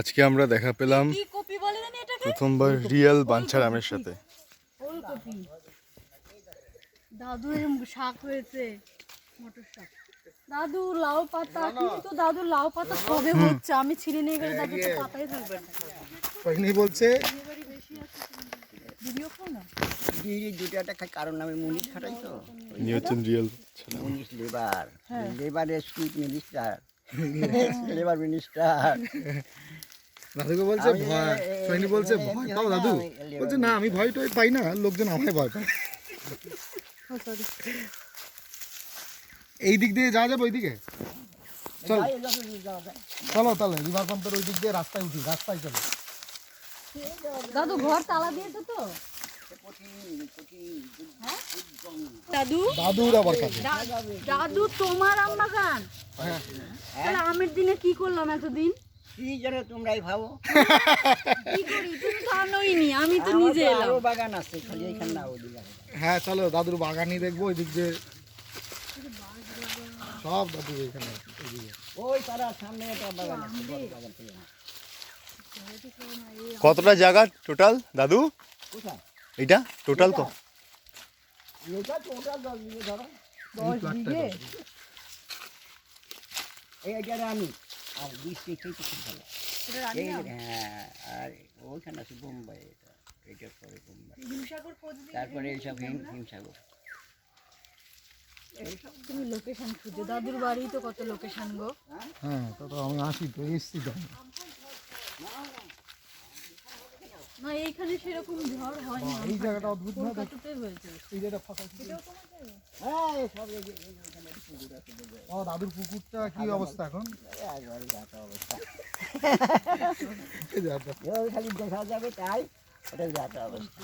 আজকে আমরা দেখা পেলাম কি কপি বলে জানি এটাকে? প্রথমবার রিয়েল বাঞ্ছারামের সাথে। ওলকপি দাদু শাক হয়েছে মটর শাক। দাদু লাউ পাতা কিন্তু দাদু লাউ পাতা সবে হচ্ছে আমি ছিঁড়ে নিয়ে গেলে দাদু তো পাতাই থাকবে না। কহিনি বলছে ভিডিও না? দুটো একটা কারণ আমি মুনিশ খাটাই তো। হচ্ছেন রিয়েল। মুনিশ লেবার। হ্যাঁ। লেবারের সুইট মিনিস্টার লেবার মিনিস্টার দাদুকে বলছে ভয় এ- বলছে ভয় পাও দাদু। বলছে না আমি ভয় টয় পাই না লোকজন আমায় ভয় পায়। এই দিক দিয়ে যাওয়া যাবে ওই দিকে চল। চলো তাহলে রিভার পাম্পের ওই দিক দিয়ে রাস্তায় উঠি রাস্তায় চলো। দাদু ঘর তালা দিয়েছ তো? দাদু? দাদুর আবার কাছে দাদু তোমার আম্মা হ্যাঁ। তাহলে আমের দিনে কি করলাম এতদিন? কি যেন তোমরাই ভাবো? কি করি? তুমি তো আনোই আমি তো আমার নিজে এলাম। বাগান আছে খালি এখানে না ওদিকে। হ্যাঁ চলো দাদুর বাগানই দেখব ওই দিক দিয়ে। সব দাদু এখানে ওই তারা সামনে একটা বাগান আছে বাগান কতটা জায়গা টোটাল দাদু? এটা টোটাল তো। তো ওটা দশ বিঘে ধরো। দশ বিঘে। আর খুব ভালো। আম। হ্যাঁ আর ওইখানে আছে বোম্বাই এটা। এটার পরে বোম্বাই। তারপরে এইসব হিম হিমসাগর। এইসব তুমি লোকেশন খুঁজো। দাদুর বাড়ি তো কত লোকেশন গো। হ্যাঁ তো আমি আসি তো এসছি না এইখানে সেরকম ঝড় হয় না। এই জায়গাটা অদ্ভুত না হয়েছে। এই জায়গাটা ফাঁকা। হ্যাঁ সব এই। ও দাদুর পুকুরটা কি অবস্থা এখন? একবারে যাতা অবস্থা। এই খালি দেখা যাবে তাই ওটা যাতা অবস্থা।